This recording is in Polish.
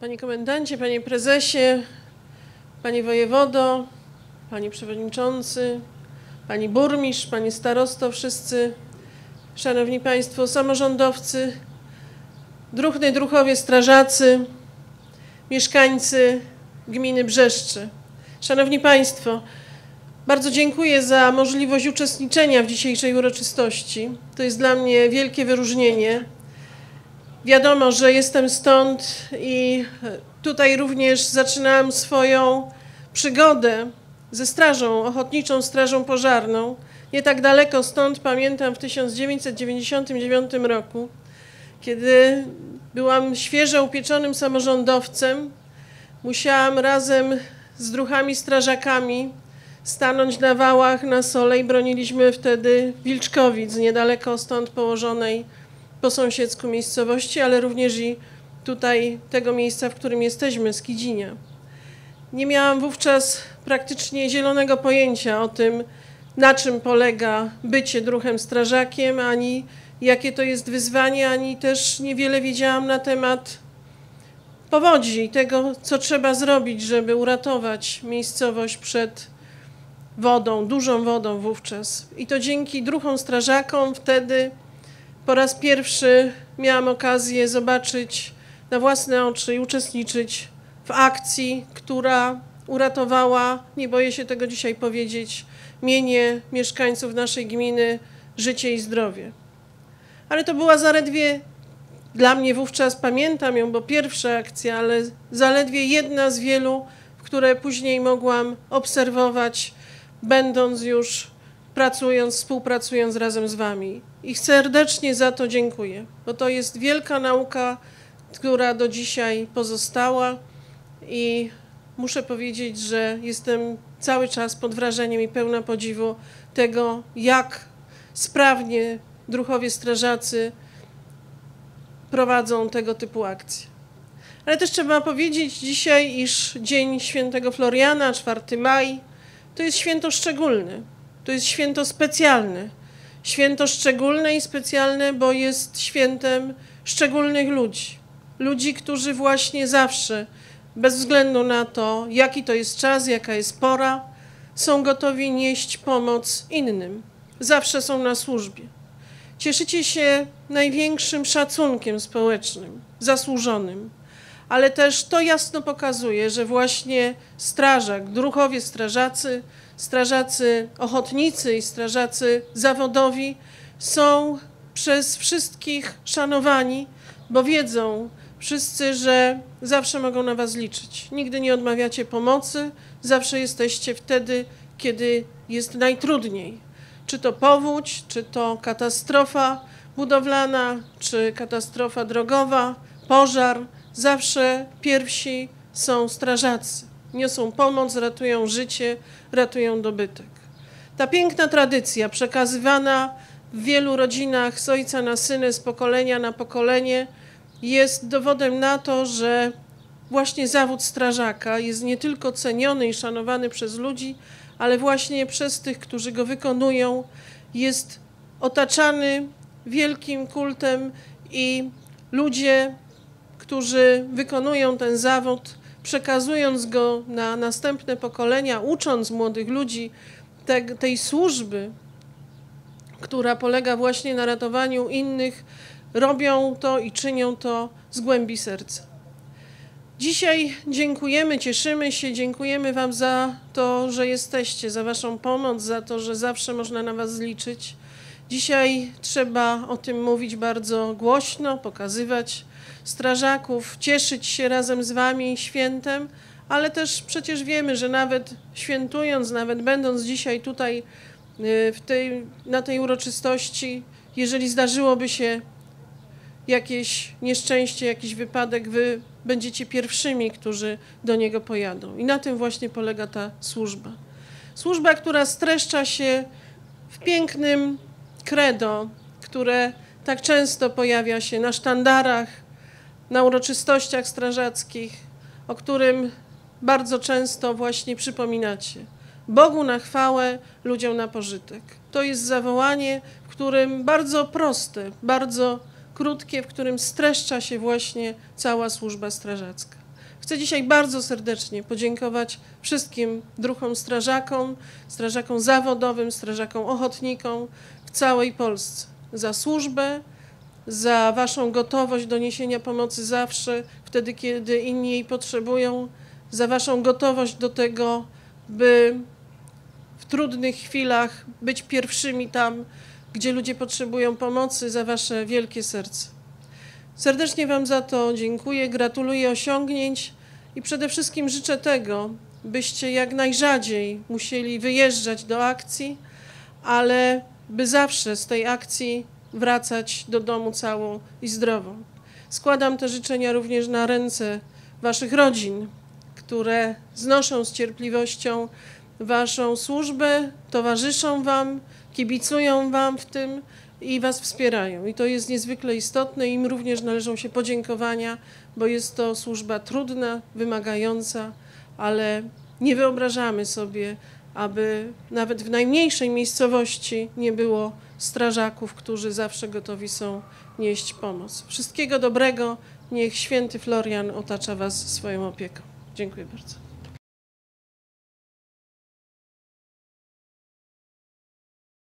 Panie Komendancie, Panie Prezesie, Panie Wojewodo, Panie Przewodniczący, Pani Burmistrz, Panie Starosto, wszyscy Szanowni Państwo, samorządowcy, druhny druchowie, strażacy, mieszkańcy gminy Brzeszcze. Szanowni Państwo, bardzo dziękuję za możliwość uczestniczenia w dzisiejszej uroczystości. To jest dla mnie wielkie wyróżnienie. Wiadomo, że jestem stąd i tutaj również zaczynałam swoją przygodę ze Strażą Ochotniczą Strażą Pożarną. Nie tak daleko stąd pamiętam w 1999 roku, kiedy byłam świeżo upieczonym samorządowcem, musiałam razem z druchami strażakami stanąć na wałach na sole i broniliśmy wtedy Wilczkowic, niedaleko stąd położonej po sąsiedzku miejscowości, ale również i tutaj tego miejsca, w którym jesteśmy, z Kidzinia. Nie miałam wówczas praktycznie zielonego pojęcia o tym, na czym polega bycie druhem strażakiem, ani jakie to jest wyzwanie, ani też niewiele wiedziałam na temat powodzi i tego, co trzeba zrobić, żeby uratować miejscowość przed wodą, dużą wodą wówczas. I to dzięki druhom strażakom wtedy po raz pierwszy miałam okazję zobaczyć na własne oczy i uczestniczyć w akcji, która uratowała, nie boję się tego dzisiaj powiedzieć, mienie mieszkańców naszej gminy, życie i zdrowie. Ale to była zaledwie dla mnie wówczas, pamiętam ją, bo pierwsza akcja, ale zaledwie jedna z wielu, które później mogłam obserwować, będąc już pracując, współpracując razem z Wami. I serdecznie za to dziękuję, bo to jest wielka nauka, która do dzisiaj pozostała i muszę powiedzieć, że jestem cały czas pod wrażeniem i pełna podziwu tego, jak sprawnie druchowie strażacy prowadzą tego typu akcje. Ale też trzeba powiedzieć dzisiaj, iż Dzień Świętego Floriana, 4 maj, to jest święto szczególne, to jest święto specjalne. Święto szczególne i specjalne, bo jest świętem szczególnych ludzi. Ludzi, którzy właśnie zawsze bez względu na to, jaki to jest czas, jaka jest pora, są gotowi nieść pomoc innym. Zawsze są na służbie. Cieszycie się największym szacunkiem społecznym, zasłużonym, ale też to jasno pokazuje, że właśnie strażak, druchowie strażacy, strażacy ochotnicy i strażacy zawodowi są przez wszystkich szanowani, bo wiedzą, wszyscy, że zawsze mogą na Was liczyć. Nigdy nie odmawiacie pomocy, zawsze jesteście wtedy, kiedy jest najtrudniej. Czy to powódź, czy to katastrofa budowlana, czy katastrofa drogowa, pożar, zawsze pierwsi są strażacy. Niosą pomoc, ratują życie, ratują dobytek. Ta piękna tradycja przekazywana w wielu rodzinach z ojca na syny, z pokolenia na pokolenie, jest dowodem na to, że właśnie zawód strażaka jest nie tylko ceniony i szanowany przez ludzi, ale właśnie przez tych, którzy go wykonują, jest otaczany wielkim kultem i ludzie, którzy wykonują ten zawód, przekazując go na następne pokolenia, ucząc młodych ludzi te, tej służby, która polega właśnie na ratowaniu innych, robią to i czynią to z głębi serca. Dzisiaj dziękujemy, cieszymy się, dziękujemy Wam za to, że jesteście, za Waszą pomoc, za to, że zawsze można na Was liczyć. Dzisiaj trzeba o tym mówić bardzo głośno, pokazywać strażaków, cieszyć się razem z Wami świętem, ale też przecież wiemy, że nawet świętując, nawet będąc dzisiaj tutaj y, tej, na tej uroczystości, jeżeli zdarzyłoby się jakieś nieszczęście, jakiś wypadek, wy będziecie pierwszymi, którzy do niego pojadą. I na tym właśnie polega ta służba. Służba, która streszcza się w pięknym credo, które tak często pojawia się na sztandarach, na uroczystościach strażackich, o którym bardzo często właśnie przypominacie. Bogu na chwałę, ludziom na pożytek. To jest zawołanie, w którym bardzo proste, bardzo krótkie, w którym streszcza się właśnie cała służba strażacka. Chcę dzisiaj bardzo serdecznie podziękować wszystkim druhom strażakom, strażakom zawodowym, strażakom ochotnikom całej Polsce za służbę, za Waszą gotowość do niesienia pomocy zawsze, wtedy, kiedy inni jej potrzebują, za Waszą gotowość do tego, by w trudnych chwilach być pierwszymi tam, gdzie ludzie potrzebują pomocy, za Wasze wielkie serce. Serdecznie Wam za to dziękuję, gratuluję osiągnięć i przede wszystkim życzę tego, byście jak najrzadziej musieli wyjeżdżać do akcji, ale by zawsze z tej akcji wracać do domu całą i zdrową. Składam te życzenia również na ręce Waszych rodzin, które znoszą z cierpliwością Waszą służbę, towarzyszą Wam, kibicują Wam w tym i Was wspierają. I to jest niezwykle istotne. Im również należą się podziękowania, bo jest to służba trudna, wymagająca, ale nie wyobrażamy sobie, aby nawet w najmniejszej miejscowości nie było strażaków, którzy zawsze gotowi są nieść pomoc. Wszystkiego dobrego. Niech święty Florian otacza Was swoją opieką. Dziękuję bardzo.